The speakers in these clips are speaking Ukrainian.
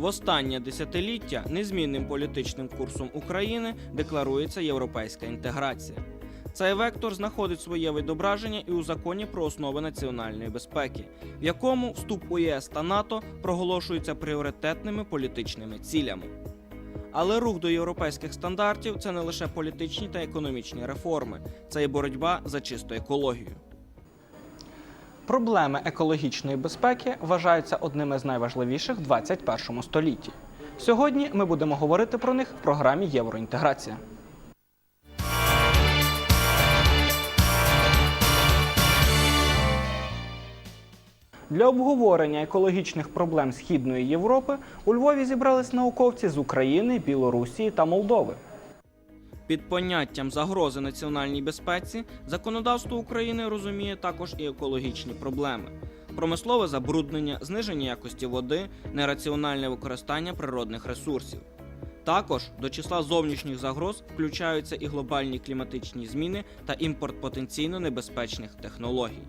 В останнє десятиліття незмінним політичним курсом України декларується європейська інтеграція. Цей вектор знаходить своє відображення і у законі про основи національної безпеки, в якому вступ у ЄС та НАТО проголошуються пріоритетними політичними цілями. Але рух до європейських стандартів це не лише політичні та економічні реформи, це і боротьба за чисту екологію. Проблеми екологічної безпеки вважаються одними з найважливіших в 21 столітті. Сьогодні ми будемо говорити про них в програмі Євроінтеграція. Для обговорення екологічних проблем Східної Європи у Львові зібрались науковці з України, Білорусі та Молдови. Під поняттям загрози національній безпеці законодавство України розуміє також і екологічні проблеми: промислове забруднення, зниження якості води, нераціональне використання природних ресурсів. Також до числа зовнішніх загроз включаються і глобальні кліматичні зміни та імпорт потенційно небезпечних технологій.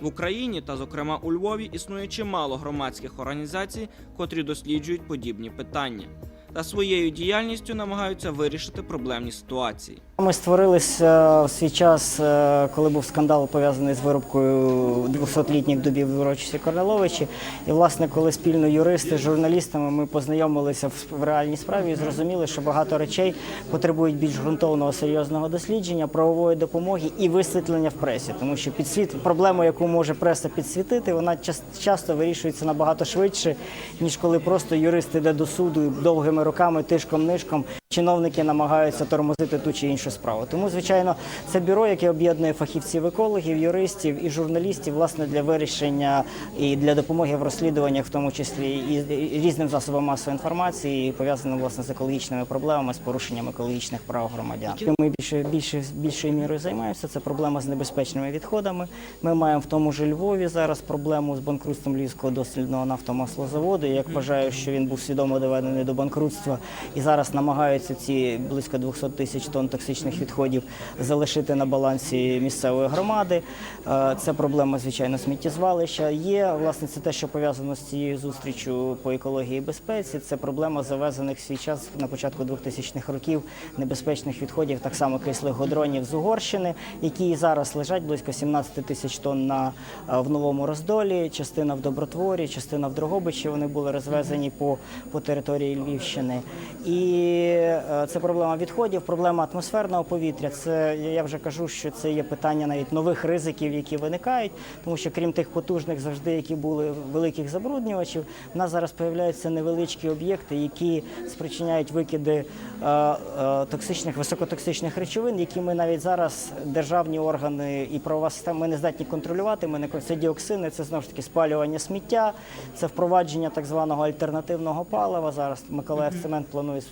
В Україні та, зокрема, у Львові існує чимало громадських організацій, котрі досліджують подібні питання та своєю діяльністю намагаються вирішити проблемні ситуації. Ми створилися в свій час, е, коли був скандал пов'язаний з вирубкою 200-літніх дубів в урочисті Корнеловичі. І, власне, коли спільно юристи з журналістами ми познайомилися в реальній справі і зрозуміли, що багато речей потребують більш ґрунтовного серйозного дослідження, правової допомоги і висвітлення в пресі, тому що підсвіт проблему, яку може преса підсвітити, вона час- часто вирішується набагато швидше, ніж коли просто юрист іде до суду довгими роками, тишком нишком чиновники намагаються тормозити ту чи іншу справу. Тому, звичайно, це бюро, яке об'єднує фахівців, екологів, юристів і журналістів, власне, для вирішення і для допомоги в розслідуваннях, в тому числі і різним засобам масової інформації, пов'язаним власне з екологічними проблемами, з порушенням екологічних прав громадян. Ми більше більше більшою мірою займаємося. Це проблема з небезпечними відходами. Ми маємо в тому ж Львові зараз проблему з банкрутством Львівського дослідного нафтомаслозаводу. Як вважаю, що він був свідомо доведений до банкрутства і зараз намагаються ці близько 200 тисяч тонн токсичних відходів залишити на балансі місцевої громади. Е, Це проблема, звичайно, сміттєзвалища. Є власне це те, що пов'язано з цією зустрічю по екології і безпеці. Це проблема завезених в свій час на початку 2000-х років небезпечних відходів, так само кислих годронів з Угорщини, які зараз лежать близько 17 тисяч тонн на е, в новому роздолі. Частина в Добротворі, частина в Дрогобичі. Вони були розвезені по, по території Львівщини. І е, це проблема відходів, проблема атмосферного повітря. Це я- вже кажу, що це є питання навіть нових ризиків, які виникають, тому що крім тих потужних завжди, які були великих забруднювачів, в нас зараз появляються невеличкі об'єкти, які спричиняють викиди е, е, токсичних, високотоксичних речовин, які ми навіть зараз державні органи і правова система ми не здатні контролювати. Ми не це діоксини, це знову ж таки спалювання сміття, це впровадження так званого альтернативного палива. Зараз Миколаїв цемент планує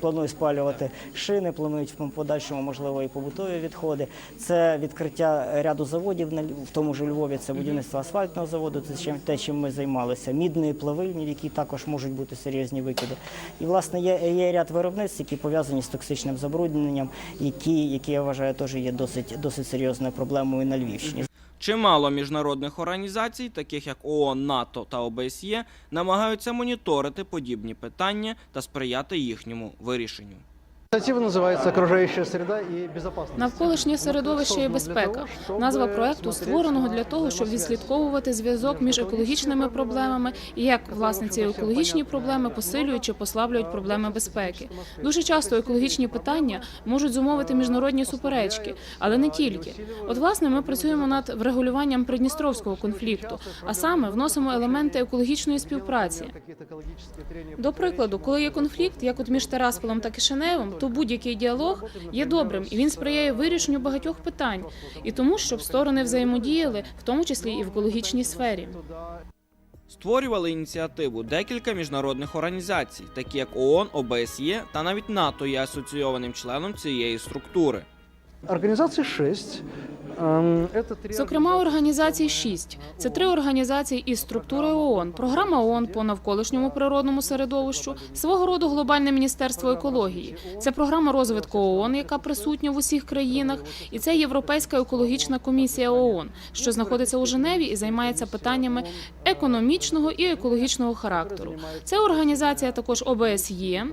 планує спалювати шини, планують в подальшому можливо і побутові відходи. Це відкриття ряду заводів в тому ж Львові. Це будівництво асфальтного заводу. Це чим те, чим ми займалися. Мідної плавильні, в які також можуть бути серйозні викиди. І власне є, є ряд виробництв, які пов'язані з токсичним забрудненням, які, які я вважаю теж є досить досить серйозною проблемою на Львівщині. Чимало міжнародних організацій, таких як ООН, НАТО та ОБСЄ, намагаються моніторити подібні питання та сприяти їхньому вирішенню. Инициатива называется «Окружающая среда и безопасность». Навколишнє середовище і безпека. Назва проекту створеного для того, щоб відслідковувати зв'язок між екологічними проблемами і як власне ці екологічні проблеми посилюють чи послаблюють проблеми безпеки. Дуже часто екологічні питання можуть зумовити міжнародні суперечки, але не тільки. От власне ми працюємо над врегулюванням придністровського конфлікту, а саме вносимо елементи екологічної співпраці. До прикладу, коли є конфлікт, як от між Тарасполом та Кишиневом, то будь-який діалог є добрим і він сприяє вирішенню багатьох питань і тому, щоб сторони взаємодіяли, в тому числі і в екологічній сфері. Створювали ініціативу декілька міжнародних організацій, такі як ООН, ОБСЄ та навіть НАТО є асоційованим членом цієї структури. Організація шесть. Три Зокрема, організацій шість. Це три організації із структури ООН, програма ООН по навколишньому природному середовищу, свого роду глобальне міністерство екології. Це програма розвитку ООН, яка присутня в усіх країнах, і це Європейська екологічна комісія ООН, що знаходиться у Женеві і займається питаннями економічного і екологічного характеру. Це організація також ОБСЄ.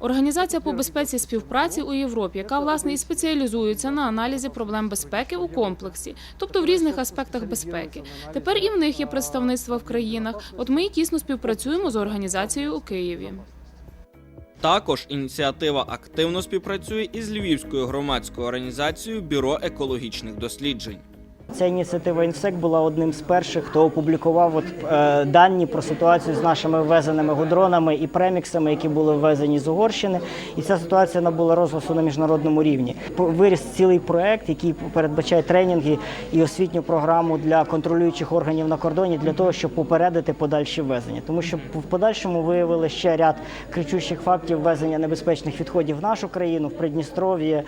Організація по безпеці співпраці у Європі, яка власне і спеціалізується на аналізі проблем безпеки у комплексі, тобто в різних аспектах безпеки. Тепер і в них є представництва в країнах. От ми і тісно співпрацюємо з організацією у Києві. Також ініціатива активно співпрацює із Львівською громадською організацією Бюро екологічних досліджень. Ця ініціатива «Інсек» була одним з перших, хто опублікував от, е, дані про ситуацію з нашими ввезеними гудронами і преміксами, які були ввезені з Угорщини. І ця ситуація набула розголосу на міжнародному рівні. Виріс цілий проект, який передбачає тренінги і освітню програму для контролюючих органів на кордоні для того, щоб попередити подальші ввезення. Тому що в подальшому виявили ще ряд кричущих фактів ввезення небезпечних відходів в нашу країну, в Придністров'я, е,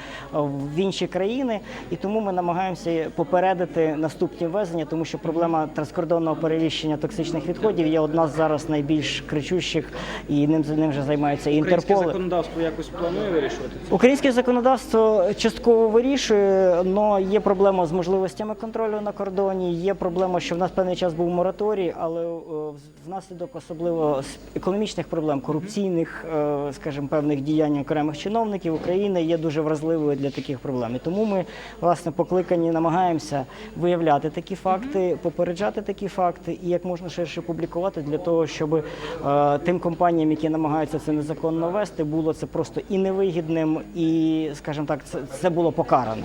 в інші країни. І тому ми намагаємося попередити наступні ввезення, тому що проблема транскордонного переміщення токсичних відходів є одна з зараз найбільш кричущих, і ним ним вже займаються і Інтерпол. законодавство якось планує вирішувати це? Українське законодавство частково вирішує, але є проблема з можливостями контролю на кордоні. Є проблема, що в нас певний час був мораторій, але е, внаслідок особливо економічних проблем, корупційних, е, скажімо, певних діянь окремих чиновників України є дуже вразливою для таких проблем. І тому ми власне покликані намагаємося виявляти такі факти, попереджати такі факти і як можна ширше публікувати для того, щоб е, тим компаніям, які намагаються це незаконно вести, було це просто і невигідним, і, скажімо так, це, це було покарано.